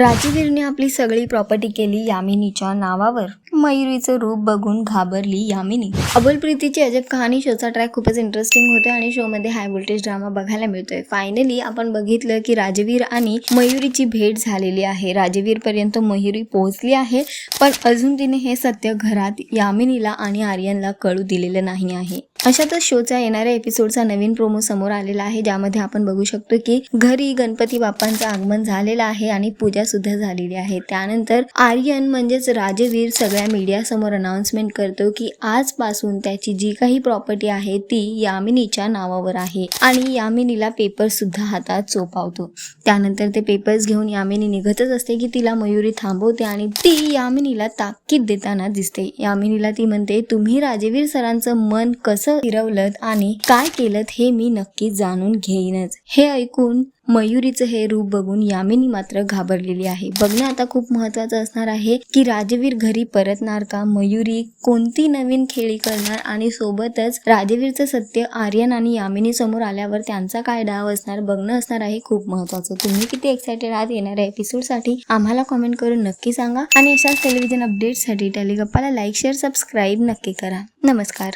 राजवीरने आपली सगळी प्रॉपर्टी केली यामिनीच्या नावावर. मयुरीचं रूप बघून घाबरली यामिनी. अबोल प्रीतीची अजब कहाणी शोचा ट्रॅक खूपच इंटरेस्टिंग होते आणि शो मध्ये हाय व्होल्टेज ड्रामा बघायला मिळतोय. फायनली आपण बघितलं की राजवीर आणि मयुरीची भेट झालेली आहे. राजवीर पर्यंत मयुरी पोहोचली आहे पण अजून तिने हे सत्य घरात यामिनीला आणि आर्यनला कळू दिलेलं नाही आहे. अशातच शोचा येणाऱ्या एपिसोडचा नवीन प्रोमो समोर आलेला आहे ज्यामध्ये आपण बघू शकतो की घरी गणपती बाप्पांचं आगमन झालेलं आहे आणि पूजा सुद्धा झालेली आहे. त्यानंतर आर्यन म्हणजेच राजवीर सगळ्या मीडियासमोर अनाउन्समेंट करतो की आजपासून त्याची जी काही प्रॉपर्टी आहे ती यामिनीच्या नावावर आहे आणि यामिनीला पेपर सुद्धा हातात सोपावतो. त्यानंतर ते पेपर्स घेऊन यामिनी निघतच असते की तिला मयुरी थांबवते आणि ती यामिनीला ताकीद देताना दिसते. यामिनीला ती म्हणते तुम्ही राजवीर सरांचं मन कसं फिरवलं आणि काय केलं हे मी नक्की जाणून घेईनच. हे ऐकून मयुरीचं हे रूप बघून यामिनी मात्र घाबरलेली आहे. बघणं आता खूप महत्वाचं असणार आहे की राजवीर घरी परतणार का? मयुरी कोणती नवीन खेळी करणार? आणि सोबतच राजवीरचं सत्य आर्यन आणि यामिनी समोर आल्यावर त्यांचा काय डाव असणार? बघणं असणार आहे खूप महत्वाचं तुम्ही किती एक्सायटेड आहात येणाऱ्या एपिसोडसाठी आम्हाला कॉमेंट करून नक्की सांगा. आणि अशाच टेलिव्हिजन अपडेटसाठी टेलिगप्पाला लाईक शेअर सबस्क्राईब नक्की करा. नमस्कार.